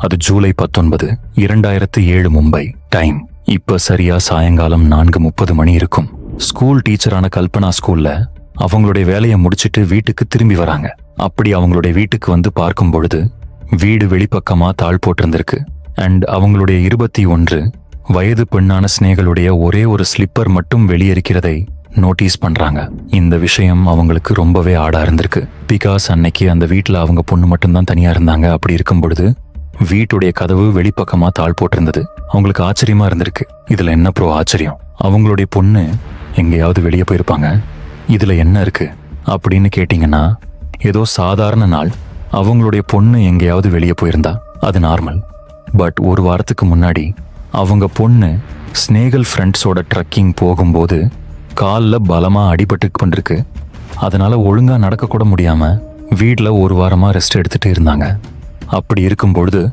அது ஜூலை பத்தொன்பது இரண்டாயிரத்து ஏழு மும்பை. டைம். இப்ப சரியா சாயங்காலம் நான்கு முப்பது மணி இருக்கும். ஸ்கூல் டீச்சரான கல்பனா ஸ்கூல்ல அவங்களுடைய வேலையை முடிச்சிட்டு வீட்டுக்கு திரும்பி வராங்க. அப்படி அவங்களுடைய வீட்டுக்கு வந்து பார்க்கும் பொழுது வீடு வெளிப்பக்கமா தாழ் போட்டிருந்திருக்கு. அண்ட் அவங்களுடைய இருபத்தி ஒன்று வயது பெண்ணான ஸ்னேகளுடைய ஒரே ஒரு ஸ்லிப்பர் மட்டும் வெளியேறிக்கிறதை நோட்டீஸ் பண்றாங்க. இந்த விஷயம் அவங்களுக்கு ரொம்பவே ஆடா இருந்திருக்கு. பிகாஸ் அன்னைக்கு அந்த வீட்டில் அவங்க பொண்ணு மட்டும்தான் தனியா இருந்தாங்க. அப்படி இருக்கும் பொழுது வீட்டுடைய கதவு வெளிப்பக்கமா தாழ் போட்டிருந்தது. அவங்களுக்கு ஆச்சரியமா இருந்திருக்கு. இதுல என்ன ப்ரோ ஆச்சரியம்? அவங்களுடைய பொண்ணு எங்கேயாவது வெளியே போயிருப்பாங்க. இதுல என்ன இருக்கு? அப்படின்னு கேட்டிங்கன்னா ஏதோ சாதாரண நாள். அவங்களுடைய பொண்ணு எங்கேயாவது வெளியே போயிருந்தா. அது நார்மல். பட் ஒரு வாரத்துக்கு முன்னாடி அவங்க பொண்ணு ஸ்னேகல் ஃப்ரெண்ட்ஸோட ட்ரக்கிங் போகும்போது காலில் பலமாக அடிபட்டு கொண்டிருக்கு. அதனால ஒழுங்காக நடக்கக்கூட முடியாமல் வீட்டில் ஒரு வாரமாக ரெஸ்ட் எடுத்துகிட்டு இருந்தாங்க. அப்படி இருக்கும் பொழுது